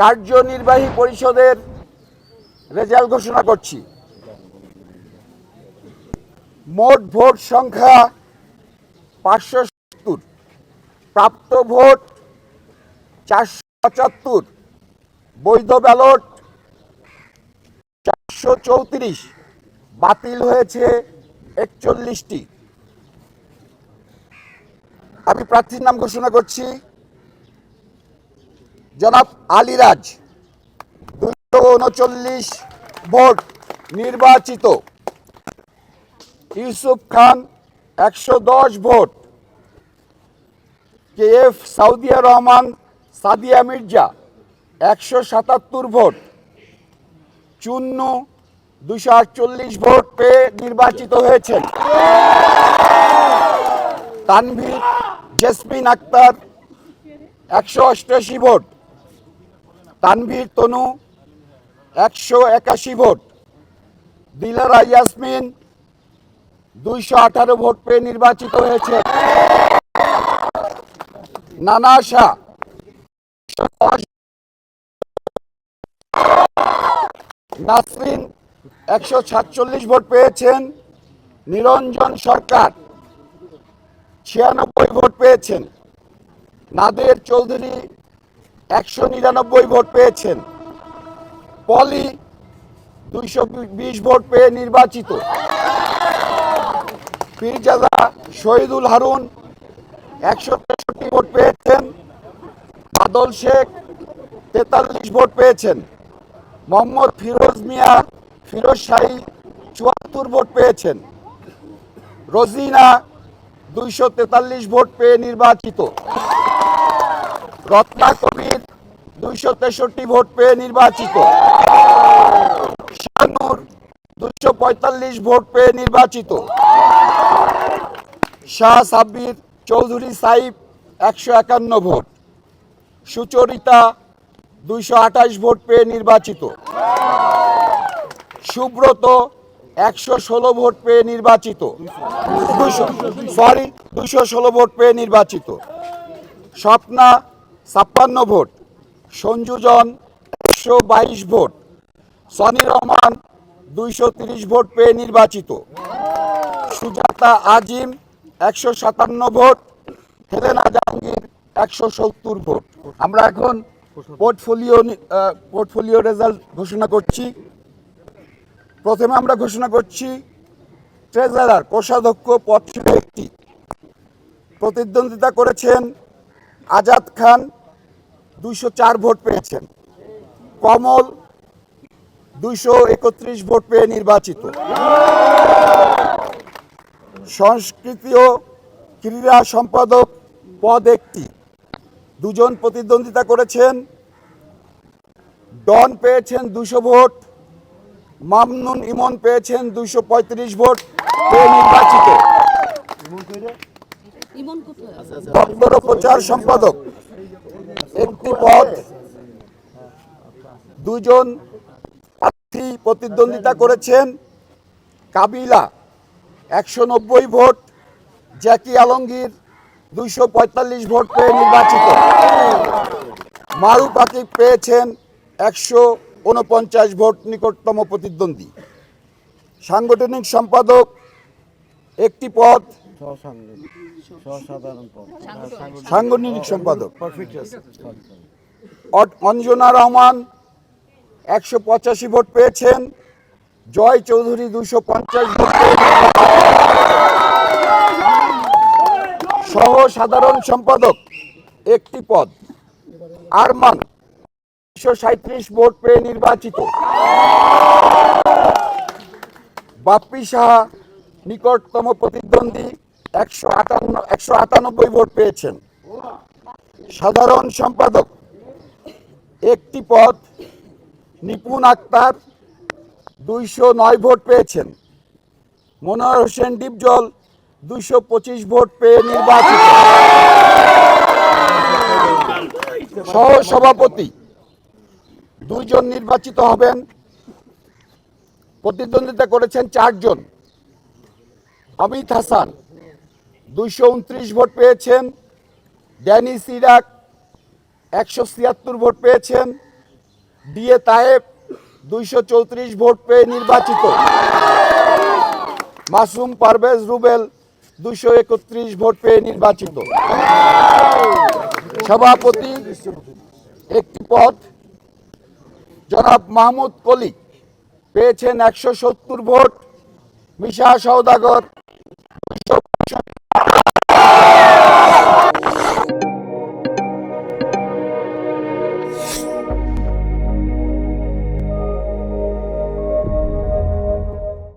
কার্যনির্বাহী পরিষদের রেজাল্ট ঘোষণা করছি। মোট ভোট সংখ্যা পাঁচশো সত্তর। প্রাপ্ত ভোট চারশো পঁচাত্তর। বৈধ ব্যালট চারশো চৌত্রিশ। বাতিল হয়েছে একচল্লিশটি। আমি প্রার্থীর নাম ঘোষণা করছি। জনাব আলিরাজ দুশো উনচল্লিশ ভোট নির্বাচিত। ইউসুফ খান, একশো দশ ভোট। কে এফ সাউদিয়া রহমান, সাদিয়া মির্জা, একশো সাতাত্তর ভোট। চুন্নু দুশো আটচল্লিশ ভোট পেয়ে নির্বাচিত হয়েছেন তানভীর, জেসমিন আক্তার, একশো অষ্টাশি ভোট। তানভীর তনু, একশো একাশি ভোট। দিলারা ইয়াসমিন, দুইশো আঠারো ভোট পেয়ে নির্বাচিত হয়েছে। নানা শাহ নাসরিন একশো সাতচল্লিশ ভোট পেয়েছেন। নিরঞ্জন সরকার ছিয়ানব্বই ভোট পেয়েছেন। নাদের চৌধুরী একশো নিরানব্বই ভোট পেয়েছেন। পলি দুইশো বিশ ভোট পেয়ে নির্বাচিত। পীরজাদা শহীদুল হারুন একশো তেষট্টি ভোট পেয়েছেন। আদল শেখ তেতাল্লিশ ভোট পেয়েছেন। মোহাম্মদ ফিরোজ মিয়া, ফিরোজ শাহী চুয়াত্তর ভোট পেয়েছেন। রোজিনা দুইশো তেতাল্লিশ ভোট পেয়ে নির্বাচিত। রত্না কবির দুইশো তেষট্টি ভোট পেয়ে নির্বাচিত। শানুর দুইশো পঁয়তাল্লিশ ভোট পেয়ে নির্বাচিত। শাহ সাব্বির চৌধুরী সাইব একশো একান্ন ভোট। সুচরিতা দুইশো আঠাশ ভোট পেয়ে নির্বাচিত। সুব্রত একশো ষোলো ভোট পেয়ে নির্বাচিত। দুশো সরি দুশো ষোলো ভোট পেয়ে নির্বাচিত। স্বপ্না ছাপ্পান্ন ভোট, সঞ্জুজন একশো বাইশ ভোট সনি রহমান দুইশো তিরিশ ভোট পেয়ে নির্বাচিত। সুজাতা আজিম একশো সাতান্ন ভোট, হেলেনা জাহাঙ্গীর একশো সত্তর ভোট। আমরা এখন পোর্টফোলিও পোর্টফোলিও রেজাল্ট ঘোষণা করছি। প্রথমে আমরা ঘোষণা করছি, ট্রেজারার কোষাধ্যক্ষ পদ একটি। প্রতিদ্বন্দ্বিতা করেছেন আজাদ খান দুইশো চার ভোট পেয়েছেন। কমল দুইশো একত্রিশ ভোট পেয়ে নির্বাচিত। সংস্কৃতি ও ক্রীড়া সম্পাদক পদ একটি। দুজন প্রতিদ্বন্দ্বিতা করেছেন। ডন পেয়েছেন দুশো ভোট। মামনুন ইমন পেয়েছেন দুশো ভোট। পেয়ে নির্বাচিত। কোথায়? দপ্তর ও প্রচার সম্পাদক। একটি পদ দুজন প্রার্থী প্রতিদ্বন্দ্বিতা করেছেন। কাবিলা, একশো নব্বই ভোট। জ্যাকি আলমগীর, দুইশো পঁয়তাল্লিশ ভোট পেয়ে নির্বাচিত। মারুফ আকিব পেয়েছেন একশো উনপঞ্চাশ ভোট নিকটতম প্রতিদ্বন্দ্বী। সাংগঠনিক সম্পাদক, একটি পদ সাংগঠনিক সম্পাদক। অঞ্জনা রহমান একশো পঁচাশি ভোট পেয়েছেন। জয় চৌধুরী দুশো পঞ্চাশ ভোট সহ সাধারণ সম্পাদক একটি পদ। আরমান একশো সাঁত্রিশ ভোট পেয়ে নির্বাচিত। বাপ্পি সাহা নিকটতম প্রতিদ্বন্দ্বী। একশো আটান্ন, একশো আটানব্বই ভোট পেয়েছেন। সাধারণ সম্পাদক, একটি পদ নিপুণ আক্তার, দুইশো নয় ভোট পেয়েছেন। মনোহর হোসেন ডিপজল, দুইশো পঁচিশ ভোট পেয়ে নির্বাচিত। সহ সভাপতি দুইজন নির্বাচিত হবেন। প্রতিদ্বন্দ্বিতা করেছেন চারজন। অমিত হাসান দুইশো উনত্রিশ ভোট পেয়েছেন। ড্যানি সিরাক একশো ছিয়াত্তর ভোট পেয়েছেন। ডিএ তায়েব দুইশো চৌত্রিশ ভোট পেয়ে নির্বাচিত। মাসুম পারভেজ রুবেল দুইশো একত্রিশ ভোট পেয়ে নির্বাচিত। সভাপতি একটি পদ। জনাব মাহমুদ কলি পেয়েছেন একশো সত্তর ভোট। মিশা সওদাগর